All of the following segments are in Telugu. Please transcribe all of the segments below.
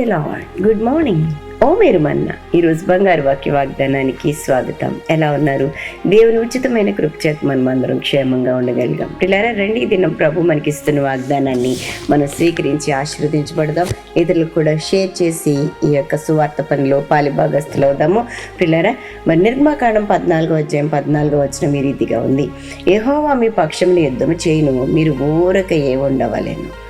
గుడ్ మార్నింగ్ ఓ మీరు మన్న. ఈరోజు బంగారు వాక్య వాగ్దానానికి స్వాగతం. ఎలా ఉన్నారు? దేవుని ఉచితమైన కృపచేత మనం అందరం క్షేమంగా ఉండగలిగాం. పిల్లారా రండి దినం ప్రభు మనకి ఇస్తున్న వాగ్దానాన్ని మనం స్వీకరించి ఆశీర్వదించబడదాం. ఇతరులకు కూడా షేర్ చేసి ఈ యొక్క సువార్త పనిలో పాలిభాగస్తులు అవుదాము. పిల్లరా మరి నిర్మాకాండం పద్నాలుగో అధ్యాయం పద్నాలుగో వచ్చిన ఈ రీతిగా ఉంది. ఏహోవా మీ పక్షంలో యుద్ధము చేయను. మీరు ఊరక ఏ ఉండవలేను.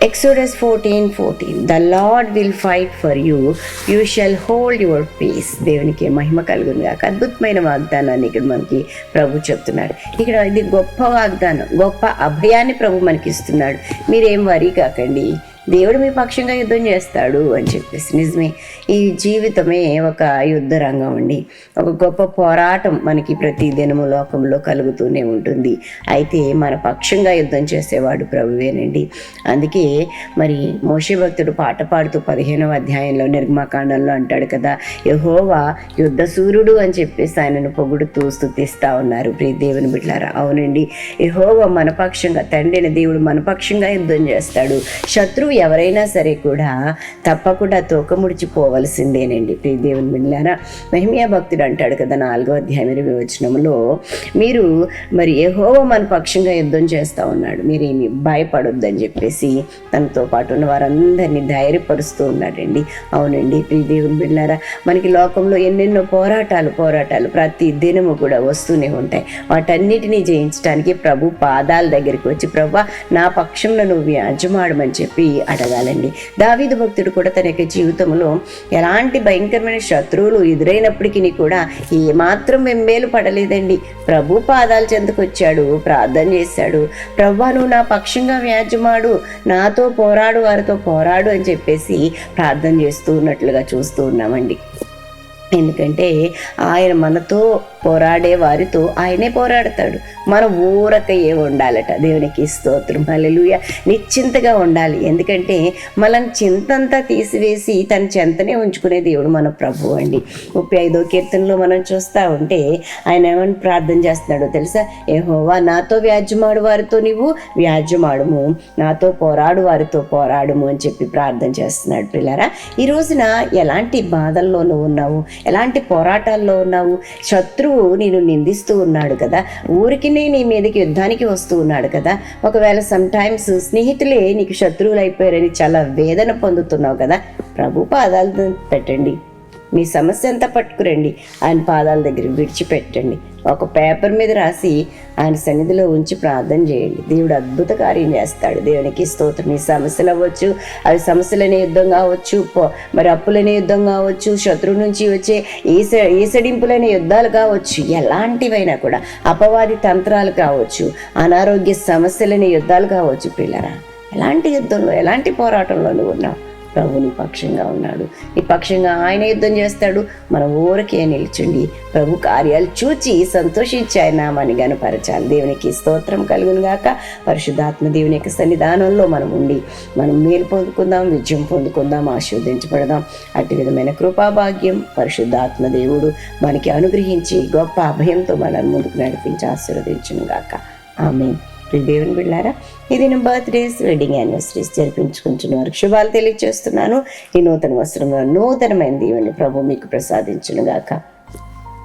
Exodus 14 14 The Lord will fight for you, you shall hold your peace. దేవునికి మహిమ కలుగును కాక అద్భుతమైన వాగ్దానాన్ని ఇక్కడ మనకి ప్రభు చెప్తున్నాడు. ఇక్కడ ఇది గొప్ప వాగ్దానం గొప్ప అభయాన్ని ప్రభు మనకి ఇస్తున్నాడు మీరేం వరి కాకండి. దేవుడు మీ పక్షంగా యుద్ధం చేస్తాడు అని చెప్పేసి. నిజమే. ఈ జీవితమే ఒక యుద్ధ రంగం అండి. ఒక గొప్ప పోరాటం మనకి ప్రతి దినము లోకంలో కలుగుతూనే ఉంటుంది. అయితే మన పక్షంగా యుద్ధం చేసేవాడు ప్రభువేనండి. అందుకే మరి మోషే భక్తుడు పాట పాడుతూ పదిహేనవ అధ్యాయంలో నిర్మాకాండంలో అంటాడు కదా యహోవా యుద్ధ సూర్యుడు అని చెప్పేసి ఆయనను పొగుడుతూ స్తుతిస్తా ఉన్నారు. ప్రియ దేవుని బిడ్డారా అవునండి. యహోవా మన పక్షంగా తండ్రిని దేవుడు మన పక్షంగా యుద్ధం చేస్తాడు. శత్రువు ఎవరైనా సరే కూడా తప్పకుండా తూకముడిచిపోవలసిందేనండి దేవుని బిడ్డారా మహిమియా భక్తుడు అంటాడు కదా నాలుగో అధ్యాయం ఇరవై వచనంలో మీరు మరి యెహోవా మన పక్షంగా యుద్ధం చేస్తూ ఉన్నాడు. మీరేమి భయపడొద్దని చెప్పేసి తనతో పాటు ఉన్న వారందరినీ ధైర్యపరుస్తూ ఉన్నాడండి. అవునండి. ప్రియ దేవుని బిళ్ళారా మనకి లోకంలో ఎన్నెన్నో పోరాటాలు పోరాటాలు ప్రతి దినము కూడా వస్తూనే ఉంటాయి. వాటన్నిటినీ జయించడానికి ప్రభు పాదాల దగ్గరికి వచ్చి ప్రభు నా పక్షంలో నువ్వు వ్యాజ్యమాడమని చెప్పి అడగాలండి. దావీదు భక్తుడు కూడా తన యొక్క జీవితంలో ఎలాంటి భయంకరమైన శత్రువులు ఎదురైనప్పటికీ కూడా ఏమాత్రం వెమ్మేలు పడలేదండి. ప్రభు పాదాల చెందుకు వచ్చాడు ప్రార్థన చేశాడు. ప్రభా నువ్వు నా పక్షంగా వ్యాజ్యమాడు నాతో పోరాడు వారితో పోరాడు అని చెప్పేసి ప్రార్థన చేస్తూ ఉన్నట్లుగా చూస్తూ ఉన్నామండి. ఎందుకంటే ఆయన మనతో పోరాడే వారితో ఆయనే పోరాడతాడు. మన ఊరకయ్యే ఉండాలట? దేవునికి స్తోత్రం. హల్లెలూయ. నిశ్చింతగా ఉండాలి. ఎందుకంటే మనం చింతంతా తీసివేసి తన చెంతనే ఉంచుకునే దేవుడు మన ప్రభు అండి. ముప్పై ఐదో కీర్తనలో మనం చూస్తూ ఉంటే ఆయన ఏమని ప్రార్థన చేస్తున్నాడో తెలుసా? ఏహోవా నాతో వ్యాజ్యమాడు వారితో నీవు వ్యాజ్యమాడుము. నాతో పోరాడు వారితో పోరాడుము అని చెప్పి ప్రార్థన చేస్తున్నాడు పిల్లరా ఈ రోజున ఎలాంటి బాధల్లోనూ ఉన్నావు? ఎలాంటి పోరాటాల్లో ఉన్నావు? శత్రువు నేను నిందిస్తూ ఉన్నాడు కదా. ఊరికినే నీ మీదకి యుద్ధానికి వస్తూ ఉన్నాడు కదా. ఒకవేళ సమ్ టైమ్స్ స్నేహితులే నీకు శత్రువులు అయిపోయారని చాలా వేదన పొందుతున్నావు కదా. ప్రభు పాదాలు పెట్టండి. మీ సమస్య అంతా పట్టుకురండి. ఆయన పాదాల దగ్గర విడిచిపెట్టండి. ఒక పేపర్ మీద రాసి ఆయన సన్నిధిలో ఉంచి ప్రార్థన చేయండి. దేవుడు అద్భుత కార్యం చేస్తాడు. దేవునికి స్తోత్రం. మీ సమస్యలు అవ్వచ్చు అవి సమస్యలనే యుద్ధం కావచ్చు పో- మరి అప్పులనే యుద్ధం కావచ్చు శత్రువు నుంచి వచ్చే ఈస ఈసడింపులనే యుద్ధాలు కావచ్చు ఎలాంటివైనా కూడా అపవాది తంత్రాలు కావచ్చు అనారోగ్య సమస్యలనే యుద్ధాలు కావచ్చు పిల్లరా. ఎలాంటి యుద్ధంలో ఎలాంటి పోరాటంలో నువ్వు ఉన్నావు? ప్రభు నీ పక్షంగా ఉన్నాడు. నీ పక్షంగా ఆయన యుద్ధం చేస్తాడు. మన ఊరికే నిల్చుండి ప్రభు కార్యాలు చూచి సంతోషించి ఆయన నామాన్ని గనపరచాలి దేవునికి స్తోత్రం కలుగును గాక. పరిశుద్ధాత్మ దేవుని యొక్క సన్నిధానంలో మనం ఉండి మనం మేలు పొందుకుందాం విజయం పొందుకుందాం ఆశీర్వదించబడదాం. అట్టి విధమైన కృపాభాగ్యం పరిశుద్ధాత్మ దేవుడు మనకి అనుగ్రహించి గొప్ప అభయంతో మనల్ని ముందుకు నడిపించి ఆశీర్వదించును గాక. ఆమె దేవుని బిళ్ళారా? ఇది నేను బర్త్డేస్ వెడ్డింగ్ యానివర్సరీస్ జరిపించుకుంటున్న వారికి శుభాలు తెలియజేస్తున్నాను ఈ నూతన వస్త్రంలో నూతనమైన దీవెని ప్రభు మీకు ప్రసాదించును గాక.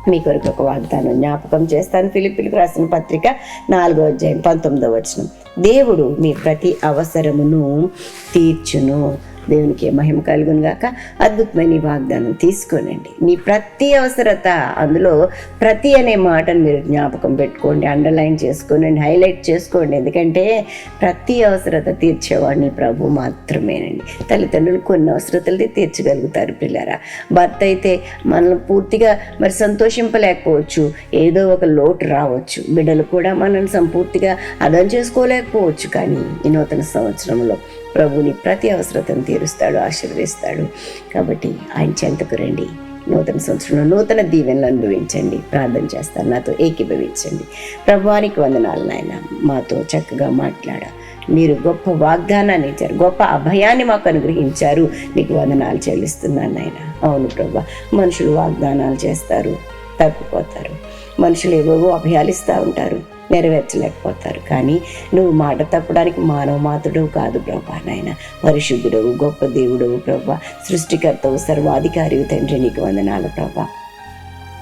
మీ కొరకు ఒక వాగ్దానం జ్ఞాపకం చేస్తాను. ఫిలిపిలకు రాసిన పత్రిక నాలుగో అధ్యాయం పంతొమ్మిదో వచనం. దేవుడు మీ ప్రతి అవసరమును తీర్చును. దేవునికి మహిమ కలుగును గాక. అద్భుతమైన వాగ్దానం తీసుకోనండి. మీ ప్రతి అవసరత అందులో ప్రతి అనే మాటను మీరు జ్ఞాపకం పెట్టుకోండి అండర్లైన్ చేసుకోనండి హైలైట్ చేసుకోండి. ఎందుకంటే ప్రతి అవసరత తీర్చేవాడిని ప్రభు మాత్రమేనండి. తల్లిదండ్రులు కొన్ని అవసరతలు తీర్చగలుగుతారు పిల్లరా. భర్త అయితే మనల్ని పూర్తిగా మరి సంతోషింపలేకపోవచ్చు. ఏదో ఒక లోటు రావచ్చు. బిడ్డలు కూడా మనల్ని సంపూర్తిగా అర్థం చేసుకోలేకపోవచ్చు. కానీ ఈ నూతన సంవత్సరంలో ప్రభుని ప్రతి అవసరతను తీరుస్తాడు ఆశీర్వదిస్తాడు. కాబట్టి ఆయన చెంతకు రండి. నూతన సంవత్సరంలో నూతన దీవెనలు అనుభవించండి. ప్రార్థన చేస్తాను. నాతో ఏకీభవించండి. ప్రభువానికి వందనాలు నాయన. మాతో చక్కగా మాట్లాడ. మీరు గొప్ప వాగ్దానాన్ని ఇచ్చారు. గొప్ప అభయాన్ని మాకు అనుగ్రహించారు. నీకు వందనాలు చెల్లిస్తున్నాను నాయన. అవును ప్రభా. మనుషులు వాగ్దానాలు చేస్తారు. తప్పిపోతారు. మనుషులు ఏవేవో అభయాలిస్తూ ఉంటారు. నెరవేర్చలేకపోతారు. కానీ నువ్వు మాట తప్పడానికి మానవ మాతుడవు కాదు ప్రభా నాయన. పరిశుద్ధుడవు గొప్ప దేవుడవు ప్రభా. సృష్టికర్తవు సర్వాధికారి తండ్రి నీకు వందనాలు ప్రభా.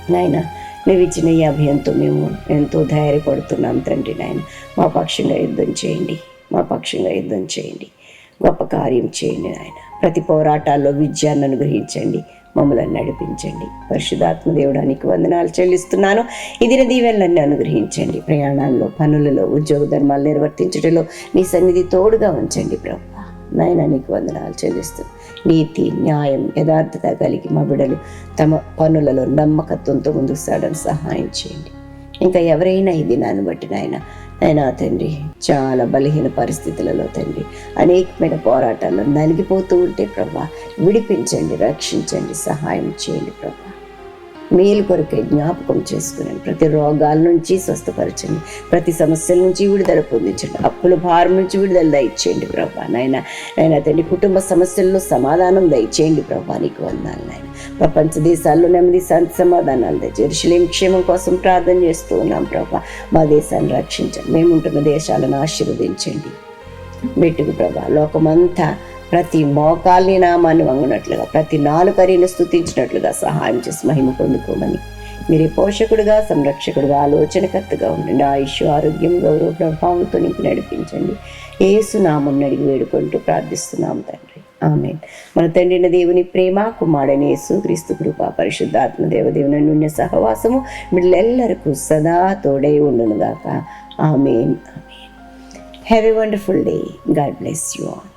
నాయన నువ్వు ఇచ్చిన ఈ అభయంతో మేము ఎంతో ధైర్యపడుతున్నాం తండ్రి నాయన. మా పక్షంగా యుద్ధం చేయండి. మా పక్షంగా యుద్ధం చేయండి. గొప్ప కార్యం చేయండి నాయన. ప్రతి పోరాటాల్లో విజయాన్ని అనుగ్రహించండి. మమ్మల్ని నడిపించండి. పరిశుధాత్మదేవుడానికి వందనాలు చెల్లిస్తున్నాను. ఇది దీవెనలన్నీ అనుగ్రహించండి. ప్రయాణాల్లో పనులలో ఉద్యోగ ధర్మాలు నిర్వర్తించడంలో నీ సన్నిధి తోడుగా ఉంచండి ప్రభు. నాయన నీకు వందనాలు చెల్లిస్తూ నీతి న్యాయం యథార్థత కలిగి మా బిడలు తమ పనులలో నమ్మకత్వంతో ముందుకు సాగడానికి సహాయం చేయండి. ఇంకా ఎవరైనా ఈ దినాన్ని బట్టి నాయన అయినా తండ్రి చాలా బలహీన పరిస్థితులలో తండ్రి అనేకమైన పోరాటాల్లో నలిగిపోతూ ఉంటే ప్రభా విడిపించండి రక్షించండి సహాయం చేయండి ప్రభా. మేలు కొరకే జ్ఞాపకం చేసుకుని ప్రతి రోగాల నుంచి స్వస్థపరచండి. ప్రతి సమస్యల నుంచి విడుదల పొందించండి. అప్పుల భారం నుంచి విడుదల దయచేయండి ప్రభా. నాయన నాయన తండ్రి కుటుంబ సమస్యల్లో సమాధానం దయచేయండి ప్రభా. నీకు వందాలి నాయన. ప్రపంచ దేశాల్లో నెమ్మది శాంతి సమాధానాలు దయచేరుషులేం క్షేమం కోసం ప్రార్థన చేస్తూ ఉన్నాం ప్రభా. మా దేశాన్ని రక్షించండి. మేము ఉంటున్న దేశాలను ఆశీర్వదించండి. మెట్టుకు ప్రభా లోకమంతా ప్రతి మోకాల్ని నామాన్ని వంగినట్లుగా ప్రతి నాలుకరిని స్థుతించినట్లుగా సహాయం చేసి మహిమ పొందుకోమని. మీరే పోషకుడుగా సంరక్షకుడుగా ఆలోచనకర్తగా ఉండండి. ఆయుష్ ఆరోగ్యం గౌరవ ప్రభావంతో నింపి నడిపించండి. ఏసు నామం అడిగి వేడుకుంటూ ప్రార్థిస్తున్నాం తండ్రి. ఆమె మన తండ్రిన దేవుని ప్రేమ కుమారుడని యేసు క్రీస్తు కృప పరిశుద్ధాత్మ దేవదేవుని నుండి సహవాసము వీళ్ళెల్లరికూ సదా తోడై ఉండునుగాక. Amen. Amen. Have a wonderful day God bless you all